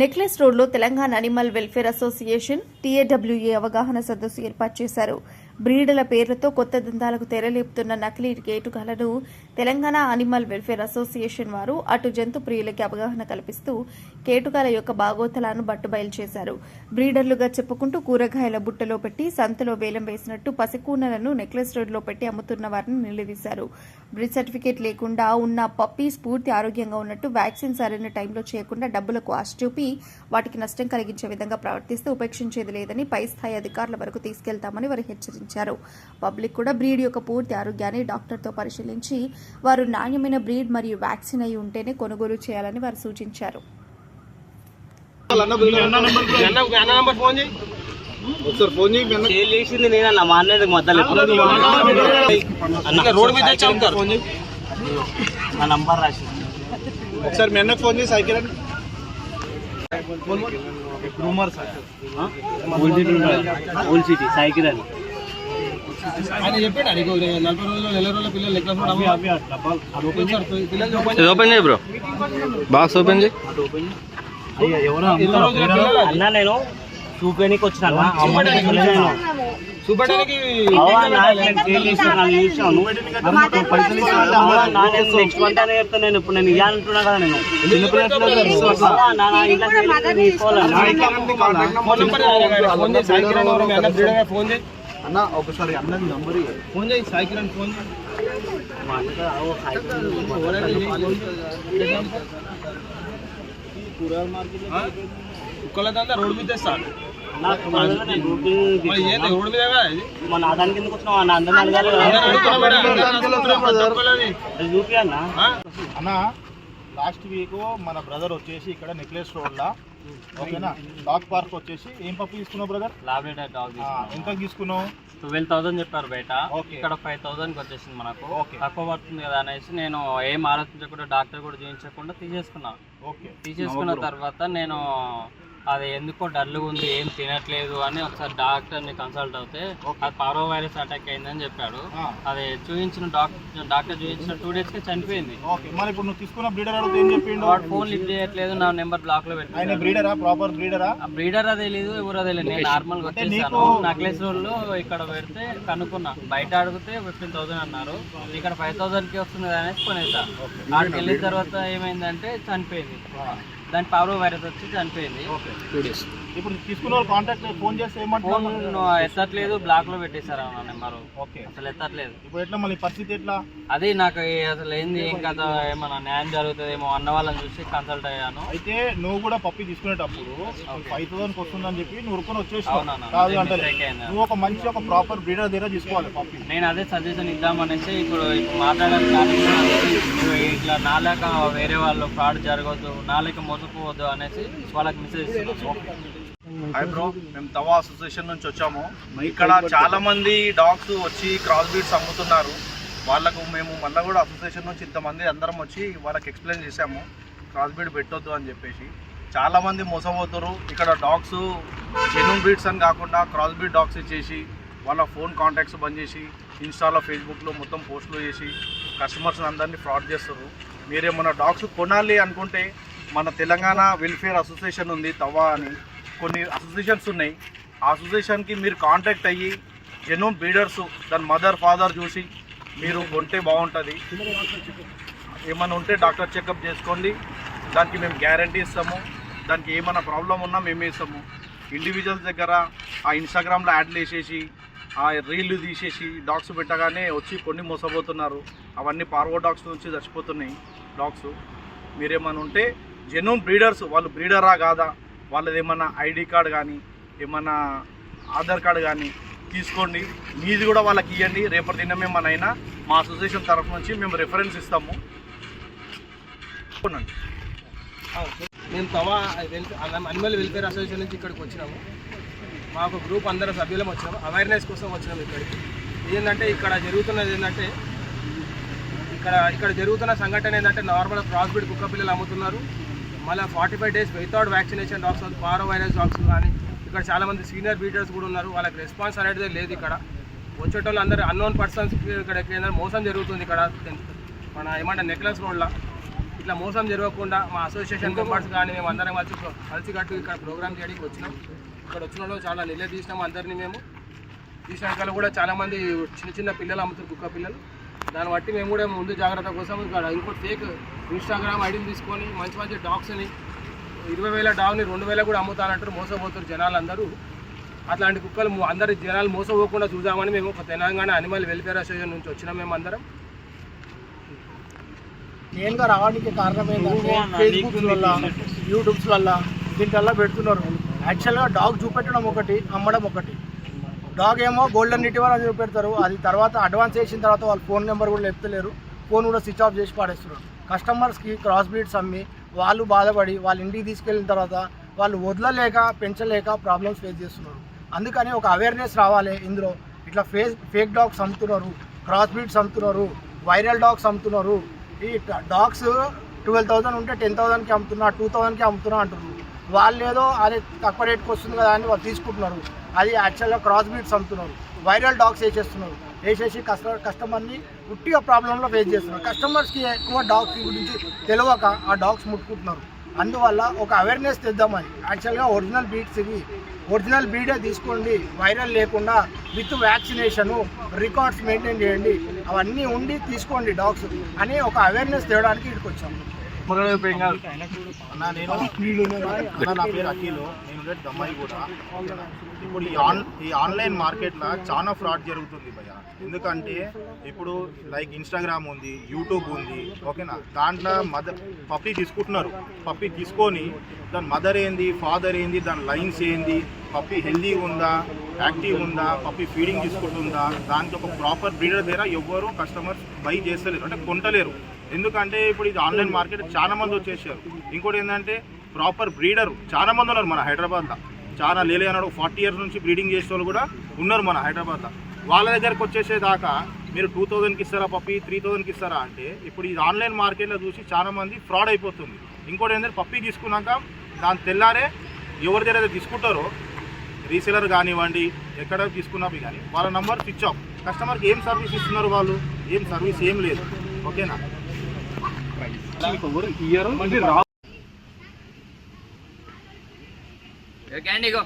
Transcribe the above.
Necklace రోడ్లో Telangana animal welfare association TAWA అవగాహన సదస్సు ఏర్పాటు చేశారు. బ్రీడుల పేర్లతో కొత్త దందాలకు తెరలేపుతున్న నకిలీ కేటుగాలను తెలంగాణ అనిమల్ వెల్ఫేర్ అసోసియేషన్ వారు అటు జంతు ప్రియులకి అవగాహన కల్పిస్తూ కేటుగాల యొక్క బాగోతలాను బట్టుబయలు చేశారు. బ్రీడర్లుగా చెప్పుకుంటూ కూరగాయల బుట్టలో పెట్టి సంతలో వేలం వేసినట్టు పసికూనలను నెక్లెస్ రోడ్లో పెట్టి అమ్ముతున్న వారిని నిలదీశారు. బ్రీడ్ సర్టిఫికేట్ లేకుండా ఉన్న పప్పీస్ పూర్తి ఆరోగ్యంగా ఉన్నట్టు వ్యాక్సిన్ సరైన టైంలో చేయకుండా డబ్బులకు ఆశ చూపి వాటికి నష్టం కలిగించే విధంగా ప్రవర్తిస్తే ఉపేక్షించేది లేదని పై స్థాయి అధికారుల వరకు తీసుకెళ్తామని వారు హెచ్చరించారు. పబ్లిక్ కూడా బ్రీడ్ యొక్క పూర్తి ఆరోగ్యాన్ని డాక్టర్తో పరిశీలించి వారు నాణ్యమైన బ్రీడ్ మరియు వ్యాక్సిన్ అయి ఉంటేనే కొనుగోలు చేయాలని వారు సూచించారు ఒకసారి ఫోన్ చేయి మీ అన్న. సేల్ చేసింది నేనన్న మా అన్నది మొదలు రోడ్ మీద తెచ్చి అమ్ముతారు. నా నంబర్ రాసి ఒకసారి మీ అన్నకు ఫోన్ చేసి సైకిల్ అని ఓల్ సిటీ సైకిల్ అని ఆయన చెప్పాడు అడిగి నలభై రోజులు నెల రోజుల పిల్లలు ఇది ఓపెన్ చేయి బ్రో బాక్స్ ఓపెన్ చేయి అన్న నేను చూపేనికి వచ్చిన చూపడానికి నెక్స్ట్ మంత్ అని చెప్తాను నేను ఇప్పుడు నేను ఇవ్వాలంటున్నా కదా నేను చేసి ఫోన్ నెంబర్ ఫోన్ చేసి అన్న అన్న ఒకసారి అన్నది నంబర్ ఫోన్ చేయి సైకిల్ అని ఫోన్ చేయి. మా అన్నగా, ఓ సైకిల్ కుక్కల దందా రోడ్ మీద తెస్తాడు నాకు మొదలుగా నేను బుకింగ్ మరి ఏంది రోడ్ మీద కదా ఇది? మన ఆదానికి ఎందుకు వచ్చినావు? అన్న అందరిని అడగాలి కదా. అందరూ అడుగుతున్నారు మేడం, అందరూ అడుగుతున్నారు, తక్కువలేదు. అది చూపి అన్న. ఆ? అన్న లాస్ట్ వీక్ మన బ్రదర్ వచ్చేసి ఇక్కడ నెక్లెస్ రోడ్ లా ఓకేనా? డాగ్ పార్క్ వచ్చేసి ఏం పప్పు తీసుకున్నావు బ్రదర్? లాబ్రేటర్ డాగ్ ఎంత తీసుకున్నావు? ట్వెల్వ్ థౌసండ్ చెప్పారు బయట. ఇక్కడ ఫైవ్ థౌసండ్ వచ్చేసింది మనకు. ఓకే. తక్కువ పడుతుంది కదా అనేసి నేను ఏం ఆలోచించకుండా డాక్టర్ కూడా చూపించకుండా తీసేసుకున్నా. ఓకే. తీసేసుకున్న తర్వాత నేను అది ఎందుకో డల్గా ఉంది ఏం తినట్లేదు అని ఒకసారి డాక్టర్ని కన్సల్ట్ అవుతే అది పారో వైరస్ అటాక్ అయిందని చెప్పాడు. అది చూపించిన డాక్టర్ డాక్టర్ చూపించిన టూ డేస్కి చనిపోయింది. ఓకే. మరి ఇప్పుడు నువ్వు తీసుకున్న బ్రీడర్ అడిగితే ఏం చెప్పిండు? వాడు ఫోన్ లిఫ్ట్ చేయట్లేదు నా నెంబర్ బ్లాక్లో ఆయన పెట్టి బ్రీడరా ప్రాపర్ బ్రీడరా ఆ బ్రీడర్ అదే లేదు ఎవరు అదే లేదు నేను నార్మల్గా వచ్చేసాను. నీకు- నక్లెస్ రోడ్లు ఇక్కడ పెడితే కనుక్కున్నా. బయట అడిగితే ఫిఫ్టీన్ థౌసండ్ అన్నారు. ఇక్కడ ఫైవ్ థౌసండ్కి వస్తుంది అనేసి కొనేసా. ఆడికి వెళ్ళిన తర్వాత ఏమైందంటే చనిపోయింది. దాని పవర్ వైరస్ వచ్చి చనిపోయింది. ఇప్పుడు తీసుకున్న వాళ్ళు కాంటాక్ట్ ఫోన్ చేస్తే ఫోన్ ఎత్తట్లేదు బ్లాక్లో పెట్టేశారు నా నెంబర్. ఓకే. అసలు ఎత్తట్లేదు. ఇప్పుడు ఎట్లా మళ్ళీ పరిస్థితి ఎట్లా? అది నాకు అసలు ఏంది ఏం కదా ఏమన్నా న్యాయం జరుగుతుందేమో అన్న వాళ్ళని చూసి కన్సల్ట్ అయ్యాను. అయితే నువ్వు కూడా పప్పి తీసుకునేటప్పుడు ఫైవ్ థౌసండ్ వస్తుందని చెప్పి నువ్వు ఉరుకొని వచ్చేసావు అవునన్నా. కాదు అదే అంటే mistake అయింది. నువ్వు ఒక మంచి ఒక ప్రాపర్ బ్రీడర్ దగ్గర తీసుకోవాలి పప్పి. నేను అదే సజెషన్ ఇద్దామనేసి ఇప్పుడు ఇప్పుడు ఇప్పుడు ఇట్లా నాలేక వేరే వాళ్ళు ఫ్రాడ్ జరగవద్దు నాలేక మోసపోవద్దు అనేసి వాళ్ళకి మెసేజ్ ఇస్తున్నాను హాయ్ బ్రో మేము తవా అసోసియేషన్ నుంచి వచ్చాము. ఇక్కడ చాలా మంది డాగ్స్ వచ్చి క్రాస్ బీడ్స్ అమ్ముతున్నారు. వాళ్ళకు మేము మళ్ళీ కూడా అసోసియేషన్ నుంచి ఇంతమంది అందరం వచ్చి వాళ్ళకి ఎక్స్ప్లెయిన్ చేసాము క్రాస్ బీడ్ పెట్టొద్దు అని చెప్పేసి. చాలా మంది మోసపోతారు ఇక్కడ డాగ్స్ జెన్యూన్ బ్రీడ్స్ అని కాకుండా క్రాస్ బీడ్ డాగ్స్ ఇచ్చేసి వాళ్ళ ఫోన్ కాంటాక్ట్స్ బంద్ చేసి ఇన్స్టాలో ఫేస్బుక్లో మొత్తం పోస్టులు చేసి కస్టమర్స్ అందరినీ ఫ్రాడ్ చేస్తారు మీరేమన్నా డాగ్స్ కొనాలి అనుకుంటే మన తెలంగాణ వెల్ఫేర్ అసోసియేషన్ ఉంది తవా అని. కొన్ని అసోసియేషన్స్ ఉన్నాయి. ఆ అసోసియేషన్కి మీరు కాంటాక్ట్ అయ్యి ఎన్నో బ్రీడర్స్ దాని మదర్ ఫాదర్ చూసి మీరు కొంటే బాగుంటుంది. ఏమైనా ఉంటే డాక్టర్ చెకప్ చేసుకోండి. దానికి మేము గ్యారంటీ ఇస్తాము. దానికి ఏమైనా ప్రాబ్లం ఉన్నా మేమే ఇస్తాము. ఇండివిజువల్స్ దగ్గర ఆ ఇన్స్టాగ్రామ్లో యాడ్లు వేసేసి ఆ రీళ్ళు తీసేసి డాగ్స్ పెట్టగానే వచ్చి కొన్ని మోసపోతున్నారు. అవన్నీ పార్వో డాగ్స్ నుంచి చచ్చిపోతున్నాయి డాగ్స్ మీరేమైనా ఉంటే జెన్యున్ బ్రీడర్స్ వాళ్ళు బ్రీడరా కాదా? వాళ్ళది ఏమన్నా ఐడి కార్డ్ కానీ ఏమన్నా ఆధార్ కార్డు కానీ తీసుకోండి. మీది కూడా వాళ్ళకి ఇవ్వండి రేపటి దినమే మనైనా మా అసోసియేషన్ తరఫు నుంచి మేము రిఫరెన్స్ ఇస్తాము. మేము తవా అనిమల్ వెల్ఫేర్ అసోసియేషన్ నుంచి ఇక్కడికి వచ్చినాము. మాకు గ్రూప్ అందరం సభ్యులం వచ్చినాము. అవేర్నెస్ కోసం వచ్చినాము ఇక్కడికి. ఏంటంటే ఇక్కడ జరుగుతున్నది ఏంటంటే ఇక్కడ ఇక్కడ జరుగుతున్న సంఘటన ఏంటంటే నార్మల్ క్రాస్ బీడ్ కుక్క పిల్లలు అమ్ముతున్నారు. మళ్ళీ forty five days without vaccination dogs parvo virus dogs కానీ ఇక్కడ చాలామంది సీనియర్ బ్రీడర్స్ కూడా ఉన్నారు. వాళ్ళకి రెస్పాన్స్ అనేది లేదు ఇక్కడ. వచ్చేటోళ్ళు అందరూ అన్నోన్ పర్సన్స్ ఇక్కడ మోసం జరుగుతుంది ఇక్కడ. మన ఏమంటే నెక్లెస్ రోడ్లో. ఇట్లా మోసం జరగకుండా మా అసోసియేషన్ మెంబర్స్ కానీ మేము అందరం కలిసి కలిసికట్టు ఇక్కడ ప్రోగ్రామ్ చేయడానికి వచ్చినాం. ఇక్కడ వచ్చిన వాళ్ళు చాలా నిలదీసినాం అందరినీ మేము. తీసినాక కూడా చాలా మంది చిన్న చిన్న పిల్లలు అమ్ముతారు కుక్క పిల్లలు. దాన్ని బట్టి మేము కూడా ముందు జాగ్రత్త కోసం ఇక్కడ ఇంకోటి ఫేక్ ఇన్స్టాగ్రామ్ ఐడీలు తీసుకొని మంచి మంచి డాగ్స్ని ఇరవై వేల డాగ్ని రెండు వేల కూడా అమ్ముతానంటారు మోసపోతారు జనాలు అందరూ అట్లాంటి కుక్కలు అందరి జనాలు మోసపోకుండా చూద్దామని మేము ఒక తెలంగాణ అనిమల్ వెల్ఫేర్ అసోసియేషన్ నుంచి వచ్చినాం మేము అందరం. మెయిన్గా రావడానికి కారణం ఏంటంటే ఫేస్బుక్స్ వల్ల యూట్యూబ్స్ వల్ల దీంట్లో పెడుతున్నారు. యాక్చువల్గా డాగ్ చూపెట్టడం ఒకటి అమ్మడం ఒకటి. డాగ్ ఏమో గోల్డెన్ రిటీవర్ అని చూపెడతారు. అది తర్వాత అడ్వాన్స్ చేసిన తర్వాత వాళ్ళు ఫోన్ నెంబర్ కూడా చెప్తలేరు ఫోన్ కూడా స్విచ్ ఆఫ్ చేసి పాడేస్తున్నారు. కస్టమర్స్కి క్రాస్ బ్రీడ్స్ అమ్మి వాళ్ళు బాధపడి వాళ్ళ ఇంటికి తీసుకెళ్ళిన తర్వాత వాళ్ళు వదలలేక పెంచలేక ప్రాబ్లమ్స్ ఫేస్ చేస్తున్నారు. అందుకని ఒక అవేర్నెస్ రావాలి ఇందులో. ఇట్లా ఫేస్ ఫేక్ డాగ్స్ అమ్ముతున్నారు క్రాస్ బ్రీడ్స్ అమ్ముతున్నారు వైరల్ డాగ్స్ అమ్ముతున్నారు. ఈ డాగ్స్ ట్వెల్వ్ థౌసండ్ ఉంటే టెన్ థౌసండ్కి అమ్ముతున్నా టూ థౌసండ్కి అమ్ముతున్నా అంటున్నారు. వాళ్ళు ఏదో అది తక్కువ రేట్కి వస్తుంది కదా అని వాళ్ళు తీసుకుంటున్నారు. అది యాక్చువల్గా క్రాస్ బీట్స్ అమ్ముతున్నారు. వైరల్ డాగ్స్ వేసేస్తున్నారు. వేసేసి కస్టమర్ కస్టమర్ని ఉట్టిగా ప్రాబ్లంలో ఫేస్ చేస్తున్నారు. కస్టమర్స్కి ఎక్కువ డాగ్స్ గురించి తెలియక ఆ డాగ్స్ ముట్టుకుంటున్నారు. అందువల్ల ఒక అవేర్నెస్ తెద్దామని యాక్చువల్గా ఒరిజినల్ బీట్స్ ఇవి. ఒరిజినల్ బీడే తీసుకోండి. వైరల్ లేకుండా విత్ వ్యాక్సినేషను రికార్డ్స్ మెయింటైన్ చేయండి. అవన్నీ ఉండి తీసుకోండి డాగ్స్ అని ఒక అవేర్నెస్ తేవడానికి ఇక్కడికి వచ్చాము అన్న నేను అన్న నా పేరు అఖిల్. నేను ఉండేది దమ్మాయి కూడా? ఇప్పుడు ఈ ఆన్ ఈ ఆన్లైన్ మార్కెట్లో చాలా ఫ్రాడ్ జరుగుతుంది భయ్య. ఎందుకంటే ఇప్పుడు లైక్ ఇన్స్టాగ్రామ్ ఉంది యూట్యూబ్ ఉంది ఓకేనా? దాంట్లో మదర్ పప్పి తీసుకుంటున్నారు. పప్పి తీసుకొని దాని మదర్ ఏంది ఫాదర్ ఏంది దాని లైన్స్ ఏంది పప్పి హెల్దీ ఉందా యాక్టివ్ ఉందా పప్పి ఫీడింగ్ తీసుకుంటుందా దానికి ఒక ప్రాపర్ బ్రీడర్ దగ్గర ఎవ్వరు కస్టమర్స్ బై చేస్తలేరు. అంటే కొంటలేరు. ఎందుకంటే ఇప్పుడు ఇది ఆన్లైన్ మార్కెట్ చాలా మంది వచ్చేసారు. ఇంకోటి ఏంటంటే ప్రాపర్ బ్రీడర్ చాలా మంది ఉన్నారు మన హైదరాబాద్లో. చాలా లేలే అన్నాడు ఫార్టీ ఇయర్స్ నుంచి బ్రీడింగ్ చేసే వాళ్ళు కూడా ఉన్నారు మన హైదరాబాద్లో. వాళ్ళ దగ్గరకు వచ్చేసేదాకా మీరు టూ థౌజండ్కి ఇస్తారా పప్పి త్రీ థౌజండ్కి ఇస్తారా అంటే ఇప్పుడు ఇది ఆన్లైన్ మార్కెట్లో చూసి చాలా మంది ఫ్రాడ్ అయిపోతుంది. ఇంకోటి ఏంటంటే పప్పి తీసుకున్నాక దాని తెల్లారే ఎవరి దగ్గర అయితే తీసుకుంటారో రీసెలర్ కానివ్వండి ఎక్కడ తీసుకున్నవి కానీ వాళ్ళ నంబర్ స్విచ్ ఆఫ్ కస్టమర్కి ఏం సర్వీస్ ఇస్తున్నారు వాళ్ళు? ఏం సర్వీస్ ఏం లేదు. ఓకేనా క్యాండీగో